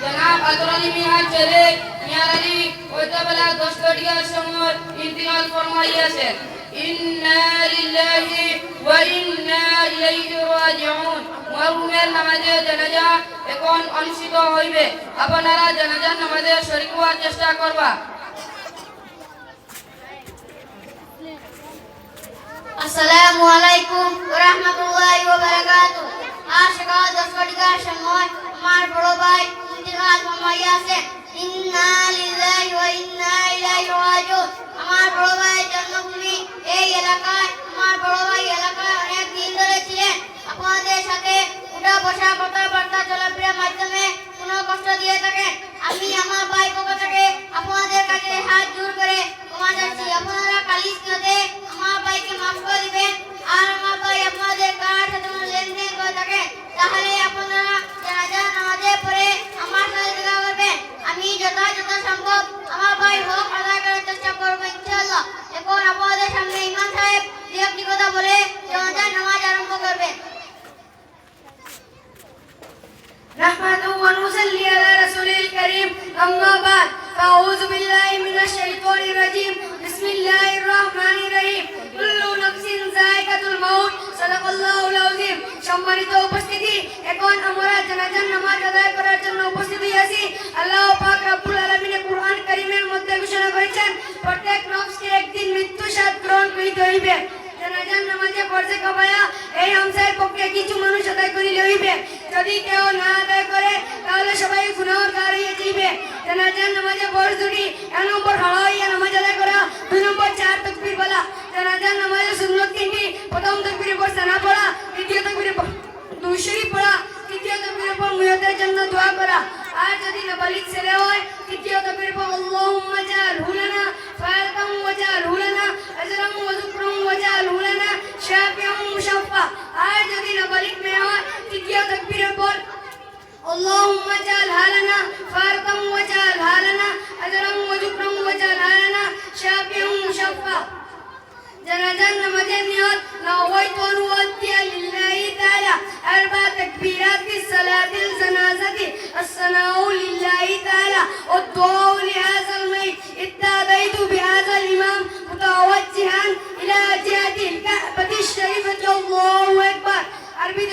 জনাব আদর আলী মিয়ার ছেলে মিয়ার আলী ওইটাবেলা দশটা টিকার সময় ইন্তিকাল ফরমাইয়াছেন ইন্না লিল্লাহি ওয়া ইন্না ইলাইহি রাজিউন মরহুমের নামাজে জানাজা এখন অনুষ্ঠিত হইবে। আপনারা জানাজার নামাজে শরীক হওয়ার চেষ্টা করবা। আসসালামু আলাইকুম ওয়া রাহমাতুল্লাহি ওয়া বারাকাতুহু। আজ সকাল দশ ঘটিকার সময় আমার বড় ভাই ইন্তেকাল ফরমাইয়াছে ইন্না লিল্লাহি ওয়া ইন্না ইলাইহি আমার বড় ভাইয়ের জন্মভূমি। এই এলাকায় আমার বড় ভাই এলাকায় অনেক দিন ধরে ছিলেন। আপনাদের সাথে উঠা বসা কথাবার্তা চলাফেরার মাধ্যমে কোনো কষ্ট দিয়ে থাকেন আমি আমার ভাই পক্ষ থেকে আপনাদের কাছে হাত জোর করে ক্ষমা চাচ্ছি আপনারা কালিস সম্ভব আমার ভাই হক আদায় করার চেষ্টা করবো ইনশাআল্লাহ এখন আপনাদের সামনে ইমাম সাহেব দু একটি কথা বলে জানাজার নামাজ আরম্ভ করবেন نحمده ونصلي على رسوله الكريم أما بعد فأعوذ بالله من الشيطان الرجيم করিতে হইবে। কবায়া এই হামসার পক্ষে কিছু মানুষ আদায় করিলে হইবে যদি কেউ না আদায় করে, তাহলে সবাই গুণাগার হয়ে যাইবে। জানাজার নামাজে পড় দুটি এক নম্বর হাড়া হইয়া নামাজ আদায় করা, দুই নম্বর চার তকবির বলা। জানাজার নামাজে সুন্নত তিনটি हर जदीर बलिक में और तितिया तकबीर बोल اللهم اجعل هالنا فارقا واجعل هالنا اجرا وجبرا واجعل هالنا شافيا مشفى جنازة نمجد نيات نويت أن أؤدي لله تعالى أربعة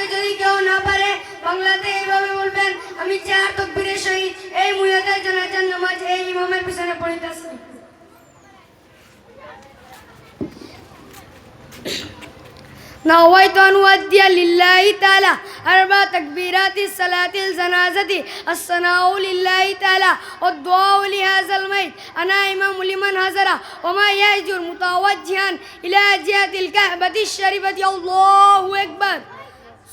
আরবিতে যদি কেউ না পারে বাংলাতে এইভাবে বলবেন আমি চার তকবীরের সহিত এই মুয়াদের জানাজার নামাজ এই ইমামের পিছনে পড়িতেছি نويت أن أؤدي لله تعالى أربع تكبيرات الصلاة الجنازة الثناء لله تعالى والدعاء لهذا الميت أنا إمام لمن حضر وما يهجر متوجها إلى جهة الكعبة الشريفة الله أكبر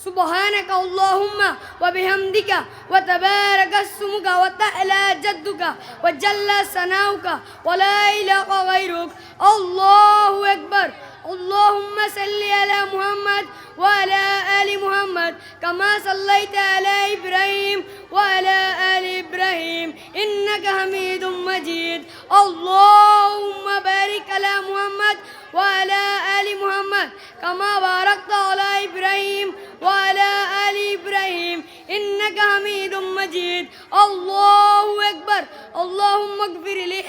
سبحانك اللهم وبحمدك وتبارك اسمك وتعالى جدك وجل ثناؤك ولا إله غيرك. الله أكبر. اللهم صل على محمد وعلى آل محمد كما صليت على إبراهيم وعلى آل إبراهيم. إنك حميد مجيد. اللهم بارك على محمد وعلى آل محمد كما باركت على إبراهيم إنك حميد مجيد. الله أكبر. اللهم اغفر لي.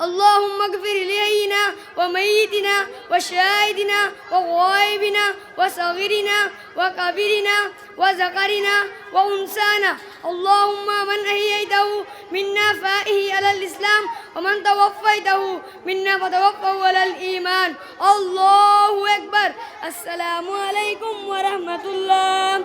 اللهم اغفر لحينا وميتنا وشاهدنا وغائبنا وصغيرنا وكبيرنا وذكرنا وأنسانا اللهم من أحييته منا فائه على الإسلام ومن توفيته منا فتوفه على الإيمان. الله أكبر. السلام عليكم ورحمة الله.